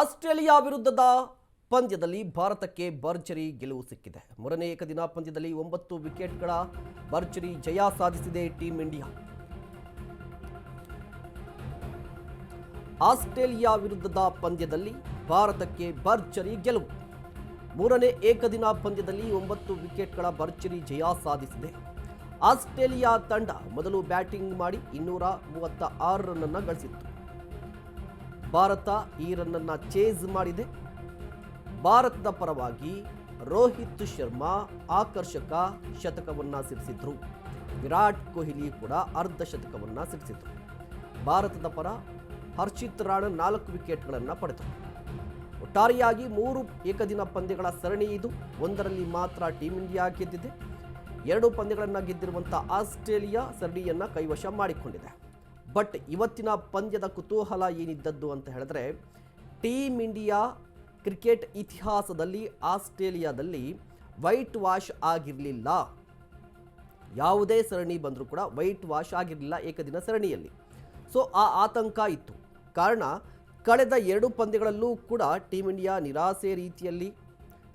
Australia ವಿರುದ್ಧದ ಪಂದ್ಯದಲ್ಲಿ ಭಾರತಕ್ಕೆ ಭರ್ಜರಿ ಗೆಲುವು ಸಿಕ್ಕಿದೆ. ಮೂರನೇ ಏಕದಿನ ಪಂದ್ಯದಲ್ಲಿ ಒಂಬತ್ತು ವಿಕೆಟ್ಗಳ ಭರ್ಜರಿ ಜಯ ಸಾಧಿಸಿದೆ ಟೀಂ ಇಂಡಿಯಾ. ಆಸ್ಟ್ರೇಲಿಯಾ ವಿರುದ್ಧದ ಪಂದ್ಯದಲ್ಲಿ ಭಾರತಕ್ಕೆ ಭರ್ಜರಿ ಗೆಲುವು. ಮೂರನೇ ಏಕದಿನ ಪಂದ್ಯದಲ್ಲಿ ಒಂಬತ್ತು ವಿಕೆಟ್ಗಳ ಭರ್ಜರಿ ಜಯ ಸಾಧಿಸಿದೆ. ಆಸ್ಟ್ರೇಲಿಯಾ ತಂಡ ಮೊದಲು ಬ್ಯಾಟಿಂಗ್ ಮಾಡಿ ಇನ್ನೂರ ಮೂವತ್ತ ಆರು ರನ್ನನ್ನು ಗಳಿಸಿತ್ತು. ಭಾರತ ಈ ರನ್ನನ್ನು ಚೇಸ್ ಮಾಡಿದೆ. ಭಾರತದ ಪರವಾಗಿ ರೋಹಿತ್ ಶರ್ಮಾ ಆಕರ್ಷಕ ಶತಕವನ್ನು ಸಿಡಿಸಿದ್ರು. ವಿರಾಟ್ ಕೊಹ್ಲಿ ಕೂಡ ಅರ್ಧ ಶತಕವನ್ನು ಸಿಡಿಸಿದ್ರು. ಭಾರತದ ಪರ ಹರ್ಷಿತ್ ರಾಣ ನಾಲ್ಕು ವಿಕೆಟ್ಗಳನ್ನು ಪಡೆದರು. ಒಟ್ಟಾರೆಯಾಗಿ ಮೂರು ಏಕದಿನ ಪಂದ್ಯಗಳ ಸರಣಿ ಇದು. ಒಂದರಲ್ಲಿ ಮಾತ್ರ ಟೀಂ ಇಂಡಿಯಾ ಗೆದ್ದಿದೆ. ಎರಡು ಪಂದ್ಯಗಳನ್ನು ಗೆದ್ದಿರುವಂಥ ಆಸ್ಟ್ರೇಲಿಯಾ ಸರಣಿಯನ್ನು ಕೈವಶ ಮಾಡಿಕೊಂಡಿದೆ. ಬಟ್ ಇವತ್ತಿನ ಪಂದ್ಯದ ಕುತೂಹಲ ಏನಿದ್ದದ್ದು ಅಂತ ಹೇಳಿದ್ರೆ, ಟೀಮ್ ಇಂಡಿಯಾ ಕ್ರಿಕೆಟ್ ಇತಿಹಾಸದಲ್ಲಿ ಆಸ್ಟ್ರೇಲಿಯಾದಲ್ಲಿ ವೈಟ್ ವಾಶ್ ಆಗಿರಲಿಲ್ಲ. ಯಾವುದೇ ಸರಣಿ ಬಂದರೂ ಕೂಡ ವೈಟ್ ವಾಶ್ ಆಗಿರಲಿಲ್ಲ ಏಕದಿನ ಸರಣಿಯಲ್ಲಿ. ಸೊ, ಆ ಆತಂಕ ಇತ್ತು. ಕಾರಣ, ಕಳೆದ ಎರಡು ಪಂದ್ಯಗಳಲ್ಲೂ ಕೂಡ ಟೀಮ್ ಇಂಡಿಯಾ ನಿರಾಸೆ ರೀತಿಯಲ್ಲಿ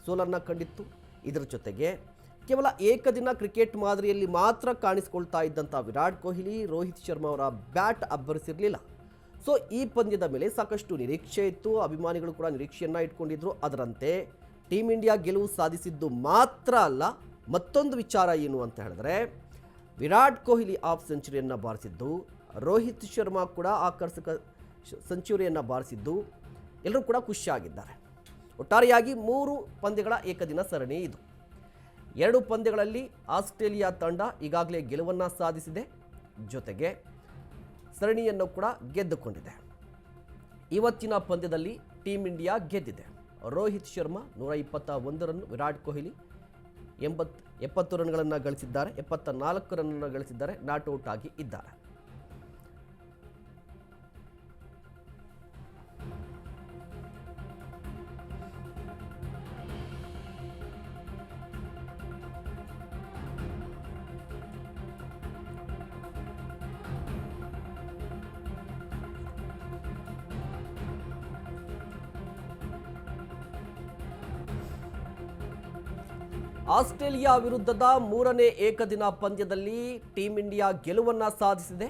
ಸೋಲನ್ನು ಕಂಡಿತ್ತು. ಇದರ ಜೊತೆಗೆ ಕೇವಲ ಏಕದಿನ ಕ್ರಿಕೆಟ್ ಮಾದರಿಯಲ್ಲಿ ಮಾತ್ರ ಕಾಣಿಸಿಕೊಳ್ತಾ ಇದ್ದಂಥ ವಿರಾಟ್ ಕೊಹ್ಲಿ, ರೋಹಿತ್ ಶರ್ಮಾ ಅವರ ಬ್ಯಾಟ್ ಅಬ್ಬರಿಸಿರಲಿಲ್ಲ. ಸೊ, ಈ ಪಂದ್ಯದ ಮೇಲೆ ಸಾಕಷ್ಟು ನಿರೀಕ್ಷೆ ಇತ್ತು. ಅಭಿಮಾನಿಗಳು ಕೂಡ ನಿರೀಕ್ಷೆಯನ್ನು ಇಟ್ಕೊಂಡಿದ್ರು. ಅದರಂತೆ ಟೀಮ್ ಇಂಡಿಯಾ ಗೆಲುವು ಸಾಧಿಸಿದ್ದು ಮಾತ್ರ ಅಲ್ಲ, ಮತ್ತೊಂದು ವಿಚಾರ ಏನು ಅಂತ ಹೇಳಿದ್ರೆ, ವಿರಾಟ್ ಕೊಹ್ಲಿ ಆಫ್ ಸೆಂಚುರಿಯನ್ನು ಬಾರಿಸಿದ್ದು, ರೋಹಿತ್ ಶರ್ಮಾ ಕೂಡ ಆಕರ್ಷಕ ಸೆಂಚುರಿಯನ್ನು ಬಾರಿಸಿದ್ದು, ಎಲ್ಲರೂ ಕೂಡ ಖುಷಿಯಾಗಿದ್ದಾರೆ. ಒಟ್ಟಾರೆಯಾಗಿ ಮೂರು ಪಂದ್ಯಗಳ ಏಕದಿನ ಸರಣಿ ಇದು. ಎರಡು ಪಂದ್ಯಗಳಲ್ಲಿ ಆಸ್ಟ್ರೇಲಿಯಾ ತಂಡ ಈಗಾಗಲೇ ಗೆಲುವನ್ನು ಸಾಧಿಸಿದೆ. ಜೊತೆಗೆ ಸರಣಿಯನ್ನು ಕೂಡ ಗೆದ್ದುಕೊಂಡಿದೆ. ಇವತ್ತಿನ ಪಂದ್ಯದಲ್ಲಿ ಟೀಮ್ ಇಂಡಿಯಾ ಗೆದ್ದಿದೆ. ರೋಹಿತ್ ಶರ್ಮಾ ನೂರ ಇಪ್ಪತ್ತ ಒಂದು ರನ್, ವಿರಾಟ್ ಕೊಹ್ಲಿ ಎಂಬತ್, ಎಪ್ಪತ್ತು ರನ್ಗಳನ್ನು ಗಳಿಸಿದ್ದಾರೆ. ಎಪ್ಪತ್ತ ನಾಲ್ಕು ರನ್ನನ್ನು ಗಳಿಸಿದ್ದಾರೆ. ನಾಟ್ ಔಟ್ ಆಗಿ ಇದ್ದಾರೆ. ಆಸ್ಟ್ರೇಲಿಯಾ ವಿರುದ್ಧದ ಮೂರನೇ ಏಕದಿನ ಪಂದ್ಯದಲ್ಲಿ ಟೀಂ ಇಂಡಿಯಾ ಗೆಲುವನ್ನ ಸಾಧಿಸಿದೆ.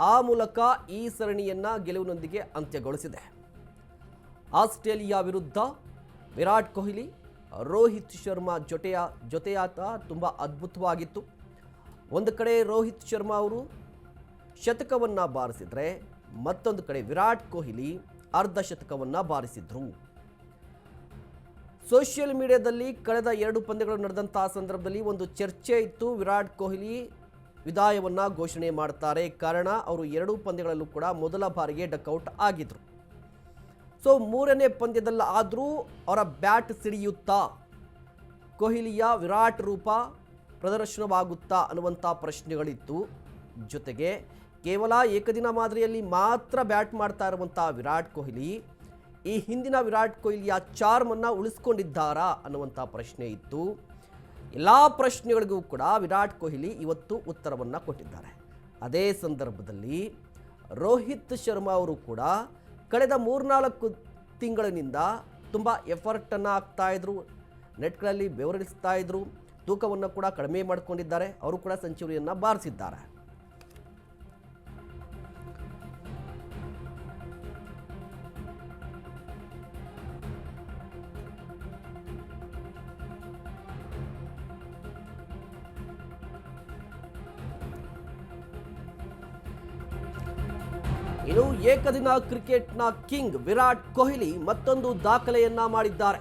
ಆ ಮೂಲಕ ಈ ಸರಣಿಯನ್ನ ಗೆಲುವಿನೊಂದಿಗೆ ಅಂತ್ಯಗೊಳಿಸಿದೆ. ಆಸ್ಟ್ರೇಲಿಯಾ ವಿರುದ್ಧ ವಿರಾಟ್ ಕೊಹ್ಲಿ, ರೋಹಿತ್ ಶರ್ಮಾ ಜೊತೆಯ ಜೊತೆಯಾತ ತುಂಬ ಅದ್ಭುತವಾಗಿತ್ತು. ಒಂದು ಕಡೆ ರೋಹಿತ್ ಶರ್ಮಾ ಅವರು ಶತಕವನ್ನು ಬಾರಿಸಿದರೆ, ಮತ್ತೊಂದು ಕಡೆ ವಿರಾಟ್ ಕೊಹ್ಲಿ ಅರ್ಧ ಶತಕವನ್ನು ಬಾರಿಸಿದ್ರು. ಸೋಷಿಯಲ್ ಮೀಡಿಯಾದಲ್ಲಿ ಕಳೆದ ಎರಡು ಪಂದ್ಯಗಳು ನಡೆದಂತಹ ಸಂದರ್ಭದಲ್ಲಿ ಒಂದು ಚರ್ಚೆ ಇತ್ತು. ವಿರಾಟ್ ಕೊಹ್ಲಿ ವಿದಾಯವನ್ನ ಘೋಷಣೆ ಮಾಡ್ತಾರೆ. ಕಾರಣ ಅವರು ಎರಡೂ ಪಂದ್ಯಗಳಲ್ಲೂ ಕೂಡ ಮೊದಲ ಬಾರಿಗೆ ಡಕ್ಔಟ್ ಆಗಿದ್ರು. ಸೊ, ಮೂರನೇ ಪಂದ್ಯದಲ್ಲಿ ಆದರೂ ಅವರ ಬ್ಯಾಟ್ ಸಿಡಿಯುತ್ತಾ, ಕೊಹ್ಲಿಯ ವಿರಾಟ್ ರೂಪ ಪ್ರದರ್ಶನವಾಗುತ್ತಾ ಅನ್ನುವಂಥ ಪ್ರಶ್ನೆಗಳಿತ್ತು. ಜೊತೆಗೆ ಕೇವಲ ಏಕದಿನ ಮಾದರಿಯಲ್ಲಿ ಮಾತ್ರ ಬ್ಯಾಟ್ ಮಾಡ್ತಾ ಇರುವಂಥ ವಿರಾಟ್ ಕೊಹ್ಲಿ ಈ ಹಿಂದಿನ ವಿರಾಟ್ ಕೊಹ್ಲಿಯ ಚಾರ್ಮನ್ನು ಉಳಿಸ್ಕೊಂಡಿದ್ದಾರಾ ಅನ್ನುವಂಥ ಪ್ರಶ್ನೆ ಇತ್ತು ಎಲ್ಲ ಪ್ರಶ್ನೆಗಳಿಗೂ ಕೂಡ ವಿರಾಟ್ ಕೊಹ್ಲಿ ಇವತ್ತು ಉತ್ತರವನ್ನು ಕೊಟ್ಟಿದ್ದಾರೆ. ಅದೇ ಸಂದರ್ಭದಲ್ಲಿ ರೋಹಿತ್ ಶರ್ಮಾ ಅವರು ಕೂಡ ಕಳೆದ ಮೂರ್ನಾಲ್ಕು ತಿಂಗಳಿನಿಂದ ತುಂಬ ಎಫರ್ಟನ್ನು ಹಾಕ್ತಾ ಇದ್ರು ನೆಟ್ಗಳಲ್ಲಿ ಬೆವರಿಸ್ತಾ ಇದ್ರು, ತೂಕವನ್ನು ಕೂಡ ಕಡಿಮೆ ಮಾಡಿಕೊಂಡಿದ್ದಾರೆ, ಅವರು ಕೂಡ ಸೆಂಚುರಿಯನ್ನು ಬಾರಿಸಿದ್ದಾರೆ. ಇನ್ನು ಏಕದಿನ ಕ್ರಿಕೆಟ್ನ ಕಿಂಗ್ ವಿರಾಟ್ ಕೊಹ್ಲಿ ಮತ್ತೊಂದು ದಾಖಲೆಯನ್ನ ಮಾಡಿದ್ದಾರೆ.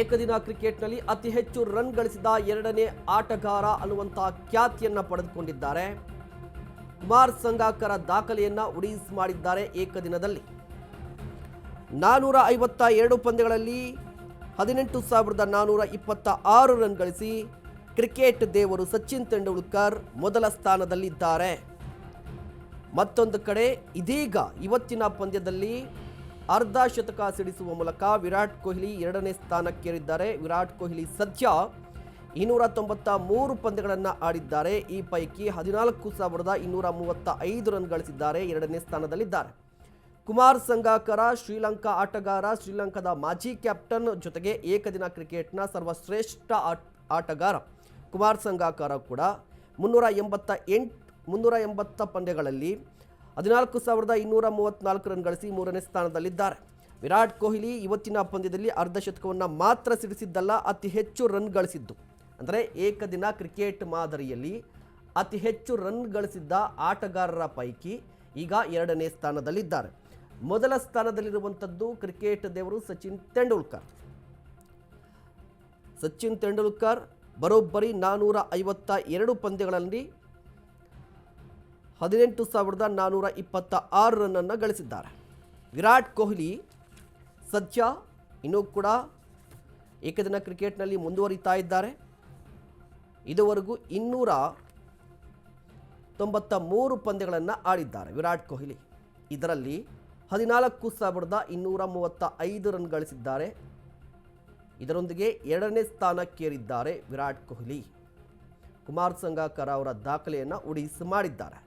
ಏಕದಿನ ಕ್ರಿಕೆಟ್ನಲ್ಲಿ ಅತಿ ಹೆಚ್ಚು ರನ್ ಗಳಿಸಿದ ಎರಡನೇ ಆಟಗಾರ ಅನ್ನುವಂತಹ ಖ್ಯಾತಿಯನ್ನ ಪಡೆದುಕೊಂಡಿದ್ದಾರೆ. ಕುಮಾರ್ ಸಂಗಾಕರ ದಾಖಲೆಯನ್ನ ಉಡೀಸ್ ಮಾಡಿದ್ದಾರೆ ಏಕದಿನದಲ್ಲಿ. ನಾನೂರ ಐವತ್ತ ಎರಡು ಪಂದ್ಯಗಳಲ್ಲಿ ಹದಿನೆಂಟು ಸಾವಿರದ ನಾನೂರ ಇಪ್ಪತ್ತ ಆರು ರನ್ ಗಳಿಸಿ ಕ್ರಿಕೆಟ್ ದೇವರು ಸಚಿನ್ ತೆಂಡೂಲ್ಕರ್ ಮೊದಲ ಸ್ಥಾನದಲ್ಲಿದ್ದಾರೆ. ಮತ್ತೊಂದು ಕಡೆ ಇದೀಗ ಇವತ್ತಿನ ಪಂದ್ಯದಲ್ಲಿ ಅರ್ಧ ಶತಕ ಸಿಡಿಸುವ ಮೂಲಕ ವಿರಾಟ್ ಕೊಹ್ಲಿ ಎರಡನೇ ಸ್ಥಾನಕ್ಕೇರಿದ್ದಾರೆ. ವಿರಾಟ್ ಕೊಹ್ಲಿ ಸದ್ಯ ಇನ್ನೂರ ತೊಂಬತ್ತ ಮೂರು ಪಂದ್ಯಗಳನ್ನು ಆಡಿದ್ದಾರೆ. ಈ ಪೈಕಿ ಹದಿನಾಲ್ಕು ಸಾವಿರದ ಇನ್ನೂರ ಮೂವತ್ತ ಐದು ರನ್ ಗಳಿಸಿದ್ದಾರೆ. ಎರಡನೇ ಸ್ಥಾನದಲ್ಲಿದ್ದಾರೆ. ಕುಮಾರ್ ಸಂಗಾಕರ, ಶ್ರೀಲಂಕಾ ಆಟಗಾರ, ಶ್ರೀಲಂಕಾದ ಮಾಜಿ ಕ್ಯಾಪ್ಟನ್ ಜೊತೆಗೆ ಏಕದಿನ ಕ್ರಿಕೆಟ್ನ ಸರ್ವಶ್ರೇಷ್ಠ ಆಟ್- ಆಟಗಾರ ಕುಮಾರ್ ಸಂಗಾಕರ ಕೂಡ ಮುನ್ನೂರ ಎಂಬತ್ತ ಎಂಟು ಮುನ್ನೂರ ಎಂಬತ್ತ ಪಂದ್ಯಗಳಲ್ಲಿ ಹದಿನಾಲ್ಕು ಸಾವಿರದ ಇನ್ನೂರ ಮೂವತ್ತ್ನಾಲ್ಕು ರನ್ ಗಳಿಸಿ ಮೂರನೇ ಸ್ಥಾನದಲ್ಲಿದ್ದಾರೆ. ವಿರಾಟ್ ಕೊಹ್ಲಿ ಇವತ್ತಿನ ಪಂದ್ಯದಲ್ಲಿ ಅರ್ಧ ಶತಕವನ್ನು ಮಾತ್ರ ಸಿಡಿಸಿದ್ದಲ್ಲ, ಅತಿ ಹೆಚ್ಚು ರನ್ ಗಳಿಸಿದ್ದು. ಅಂದರೆ ಏಕದಿನ ಕ್ರಿಕೆಟ್ ಮಾದರಿಯಲ್ಲಿ ಅತಿ ಹೆಚ್ಚು ರನ್ ಗಳಿಸಿದ್ದ ಆಟಗಾರರ ಪೈಕಿ ಈಗ ಎರಡನೇ ಸ್ಥಾನದಲ್ಲಿದ್ದಾರೆ. ಮೊದಲ ಸ್ಥಾನದಲ್ಲಿರುವಂಥದ್ದು ಕ್ರಿಕೆಟ್ ದೇವರು ಸಚಿನ್ ತೆಂಡೂಲ್ಕರ್. ಸಚಿನ್ ತೆಂಡೂಲ್ಕರ್, ಬರೋಬ್ಬರಿ ನಾನ್ನೂರ ಐವತ್ತ ಎರಡು ಪಂದ್ಯಗಳಲ್ಲಿ ಹದಿನೆಂಟು ಸಾವಿರದ ನಾನ್ನೂರ ಇಪ್ಪತ್ತ ಆರು ರನ್ನನ್ನು ಗಳಿಸಿದ್ದಾರೆ. ವಿರಾಟ್ ಕೊಹ್ಲಿ, ಸದ್ಯ ಇನ್ನೂ ಕೂಡ ಏಕದಿನ ಕ್ರಿಕೆಟ್ನಲ್ಲಿ ಮುಂದುವರಿತಾ ಇದ್ದಾರೆ. ಇದುವರೆಗೂ ಇನ್ನೂರ ತೊಂಬತ್ತ ಮೂರು ಪಂದ್ಯಗಳನ್ನು ಆಡಿದ್ದಾರೆ ವಿರಾಟ್ ಕೊಹ್ಲಿ. ಇದರಲ್ಲಿ ಹದಿನಾಲ್ಕು ಸಾವಿರದ ಇನ್ನೂರ ಮೂವತ್ತ ಐದು ರನ್ ಗಳಿಸಿದ್ದಾರೆ. ಇದರೊಂದಿಗೆ ಎರಡನೇ ಸ್ಥಾನಕ್ಕೇರಿದ್ದಾರೆ ವಿರಾಟ್ ಕೊಹ್ಲಿ. ಕುಮಾರ್ ಸಂಗಾಕರ್ ಅವರ ದಾಖಲೆಯನ್ನು ಉಡಿಸಿ ಮಾಡಿದ್ದಾರೆ.